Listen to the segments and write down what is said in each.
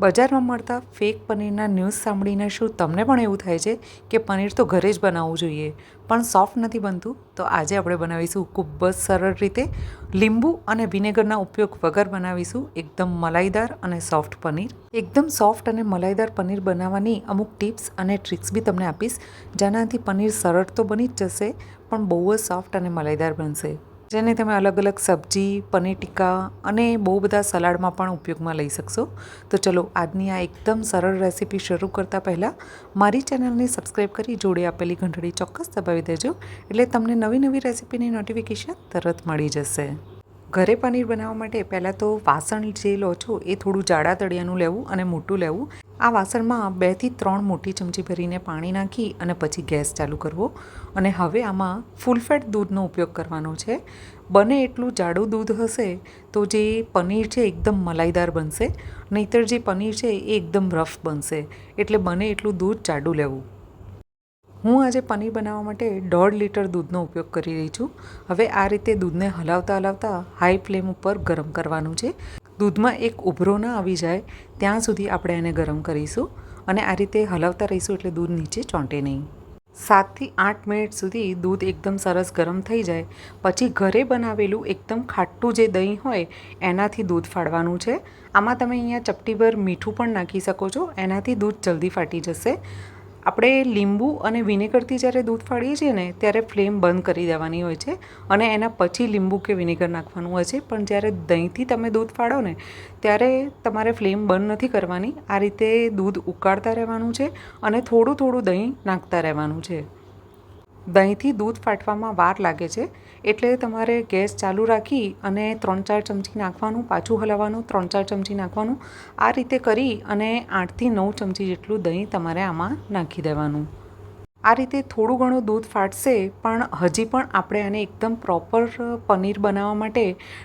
બજારમાં મળતા fake પનીરના news સાંભળીને શું તમને પણ એવું થાય છે કે પનીર તો ઘરે જ બનાવવું જોઈએ? પણ સોફ્ટ નથી બનતું? તો આજે આપણે બનાવીશું ખૂબ જ સરળ રીતે લીંબુ અને વિનેગરના ઉપયોગ વગર બનાવીશું એકદમ મલાઈદાર અને સોફ્ટ પનીર. એકદમ સોફ્ટ અને મલાઈદાર પનીર બનાવવાની અમુક ટિપ્સ અને ટ્રિક્સ બી તમને આપીશ. જેનાથી પનીર સરળ તો બની જ જશે, પણ બહુ જ સોફ્ટ અને મલાઈદાર બનશે. જેને તમે અલગ અલગ સબ્જી, પનીર ટીકા અને બહુ બધા સલાડમાં પણ ઉપયોગમાં લઈ શકશો. તો ચલો, આજની આ એકદમ સરળ રેસીપી શરૂ કરતાં પહેલાં મારી ચેનલને સબસ્ક્રાઈબ કરી જોડે આપેલી ઘંટડી ચોક્કસ દબાવી દેજો. એટલે તમને નવી નવી રેસીપીની નોટિફિકેશન તરત મળી જશે. ઘરે પનીર બનાવવા માટે પહેલાં તો વાસણ જે લો છો એ થોડું જાડા તળિયાનું લેવું અને મોટું લેવું. આ વાસણમાં બેથી ત્રણ મોટી ચમચી ભરીને પાણી નાખી અને પછી ગેસ ચાલુ કરવો. અને હવે આમાં ફૂલ ફેટ દૂધનો ઉપયોગ કરવાનો છે. બને એટલું જાડું દૂધ હશે તો જે પનીર છે એકદમ મલાઈદાર બનશે. નહીતર જે પનીર છે એ એકદમ રફ બનશે. એટલે બને એટલું દૂધ જાડું લેવું. હું આજે પનીર બનાવવા માટે દોઢ લીટર દૂધનો ઉપયોગ કરી રહી છું. હવે આ રીતે દૂધને હલાવતા હલાવતા હાઈ ફ્લેમ ઉપર ગરમ કરવાનું છે. દૂધમાં એક ઉભરો ના આવી જાય, ત્યાં સુધી આપણે એને ગરમ કરીશું અને આ રીતે હલાવતા રહીશું એટલે દૂધ નીચે ચોંટે નહીં. સાતથી આઠ મિનિટ સુધી દૂધ એકદમ સરસ ગરમ થઈ જાય. પછી ઘરે બનાવેલું એકદમ ખાટું જે દહીં હોય, એનાથી દૂધ ફાડવાનું છે. આમાં તમે અહીંયા ચપટીભર મીઠું પણ નાખી શકો છો. એનાથી દૂધ જલ્દી ફાટી જશે. આપણે લીંબુ અને વિનેગરથી જ્યારે દૂધ ફાડીએ છીએ ને, ત્યારે ફ્લેમ બંધ કરી દેવાની હોય છે અને એના પછી લીંબુ કે વિનેગર નાખવાનું હોય છે. પણ જ્યારે દહીંથી તમે દૂધ ફાડો ને, ત્યારે તમારે ફ્લેમ બંધ નથી કરવાની. આ રીતે દૂધ ઉકાળતા રહેવાનું છે અને થોડું થોડું દહીં નાખતા રહેવાનું છે. દહીંથી દૂધ ફાટવામાં વાર લાગે છે, એટલે તમારે ગેસ ચાલુ રાખી અને ત્રણ ચાર ચમચી નાખવાનું, પાછું હલાવવાનું ત્રણ ચાર ચમચી નાખવાનું, આ રીતે કરી અને આઠથી નવ ચમચી જેટલું દહીં તમારે આમાં નાખી દેવાનું. આ રીતે થોડું ઘણું દૂધ ફાટશે, પણ હજી પણ આપણે આને એકદમ પ્રોપર પનીર બનાવવા માટે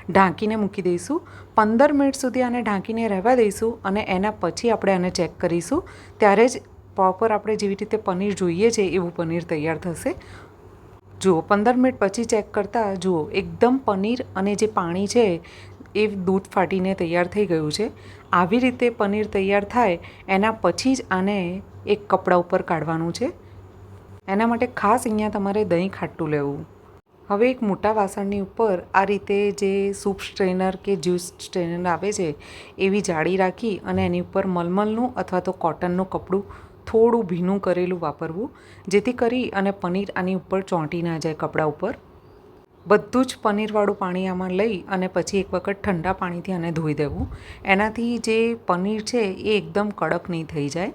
ઢાંકીને મૂકી દઈશું. પંદર મિનિટ સુધી આને ઢાંકીને રહેવા દઈશું અને એના પછી આપણે આને ચેક કરીશું. ત્યારે જ પ્રોપર આપણે જેવી રીતે પનીર જોઈએ છે, એવું પનીર તૈયાર થશે. જુઓ, પંદર મિનિટ પછી ચેક કરતાં જુઓ, એકદમ પનીર અને જે પાણી છે, એ દૂધ ફાટીને તૈયાર થઈ ગયું છે. આવી રીતે પનીર તૈયાર થાય, એના પછી જ આને એક કપડા ઉપર કાઢવાનું છે. એના માટે ખાસ અહીંયા તમારે દહીં ખાટું લેવું. હવે એક મોટા વાસણની ઉપર આ રીતે જે સૂપ સ્ટ્રેનર કે જ્યુસ સ્ટ્રેનર આવે છે, એવી જાળી રાખી અને એની ઉપર મલમલનું અથવા તો કોટનનું કપડું થોડું ભીનું કરેલું વાપરવું, જેથી કરી અને પનીર આની ઉપર ચોંટી ના જાય કપડાં ઉપર. બધું જ પનીરવાળું પાણી આમાં લઈ અને પછી એક વખત ઠંડા પાણીથી આને ધોઈ દેવું. એનાથી જે પનીર છે એ એકદમ કડક નહીં થઈ જાય.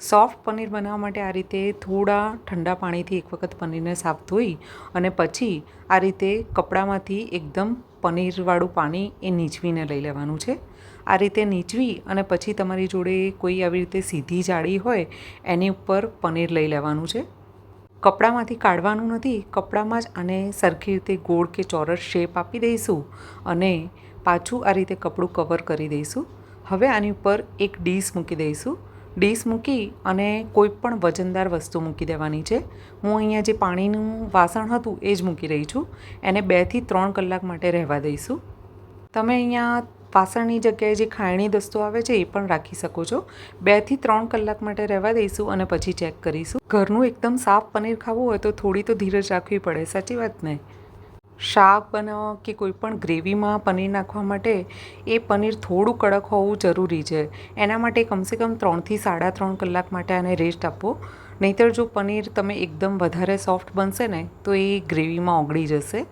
સોફ્ટ પનીર બનાવવા માટે આ રીતે થોડા ઠંડા પાણીથી એક વખત પનીરને સાફ ધોઈ અને પછી આ રીતે કપડામાંથી એકદમ પનીરવાળું પાણી એ નીચવીને લઈ લેવાનું છે. આ રીતે નીચવી અને પછી તમારી જોડે કોઈ આવી રીતે સીધી જાળી હોય એની ઉપર પનીર લઈ લેવાનું છે. કપડામાંથી કાઢવાનું નથી, કપડામાં જ આને સરખી રીતે ગોળ કે ચોરસ શેપ આપી દઈશું અને પાછું આ રીતે કપડું કવર કરી દઈશું. હવે આની ઉપર એક ડીશ મૂકી દઈશું. ડીશ મૂકી અને કોઈ પણ વજનદાર વસ્તુ મૂકી દેવાની છે. હું અહીંયા જે પાણીનું વાસણ હતું એ જ મૂકી રહી છું. એને બેથી ત્રણ કલાક માટે રહેવા દઈશું. તમે અહીંયા વાસણની જગ્યાએ જે ખાયણી દસ્તો આવે છે એ પણ રાખી શકો છો. બેથી ત્રણ કલાક માટે રહેવા દઈશું અને પછી ચેક કરીશું. ઘરનું એકદમ સાફ પનીર ખાવું હોય તો થોડી તો ધીરજ રાખવી પડે, સાચી વાત ને? શાક બનાવો કે કોઈ પણ ગ્રેવીમાં પનીર નાખવા માટે, એ પનીર થોડું કડક હોવું જરૂરી છે. એના માટે કમસે કમ ત્રણથી સાડા ત્રણ કલાક માટે આને રેસ્ટ આપો. નહીંતર જો પનીર તમે એકદમ વધારે સોફ્ટ બનશે ને, તો એ ગ્રેવીમાં ઓગળી જશે.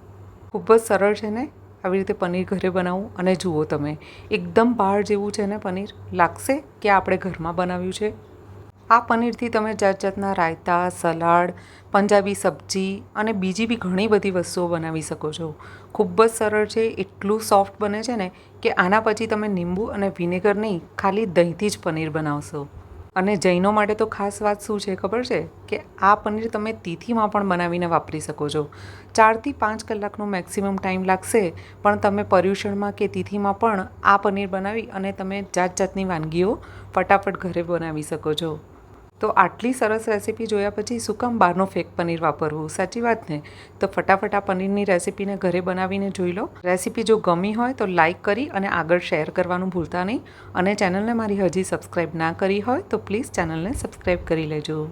ખૂબ જ સરળ છે ને? આવી રીતે પનીર ઘરે બનાવું અને જુઓ તમે. એકદમ બહાર જેવું છે ને પનીર? લાગશે કે આપણે ઘરમાં બનાવ્યું છે? આ પનીરથી તમે જાત જાતના રાયતા, સલાડ, પંજાબી સબ્જી અને બીજી બી ઘણી બધી વસ્તુઓ બનાવી શકો છો. ખૂબ જ સરળ છે, એટલું સોફ્ટ બને છે ને કે આના પછી તમે લીંબુ અને વિનેગર નહીં, ખાલી દહીંથી જ પનીર બનાવશો. અને જૈનો માટે તો ખાસ વાત શું છે ખબર છે? કે આ પનીર તમે તિથિમાં પણ બનાવીને વાપરી શકો છો. ચારથી પાંચ કલાકનો મેક્સિમમ ટાઈમ લાગશે, પણ તમે પર્યુષણમાં કે તિથિમાં પણ આ પનીર બનાવી અને તમે જાત જાતની વાનગીઓ ફટાફટ ઘરે બનાવી શકો છો. તો આટલી સરસ રેસીપી જોયા પછી શું કામ બહારનો ફેક પનીર વાપરવું? સાચી વાત ને? તો ફટાફટ આ પનીરની રેસીપીને ઘરે બનાવીને જોઈ લો. રેસીપી જો ગમી હોય તો લાઇક કરી અને આગળ શેર કરવાનું ભૂલતા નહીં. અને ચેનલને મારી હજી સબસ્ક્રાઈબ ના કરી હોય તો પ્લીઝ ચેનલને સબસ્ક્રાઈબ કરી લેજો.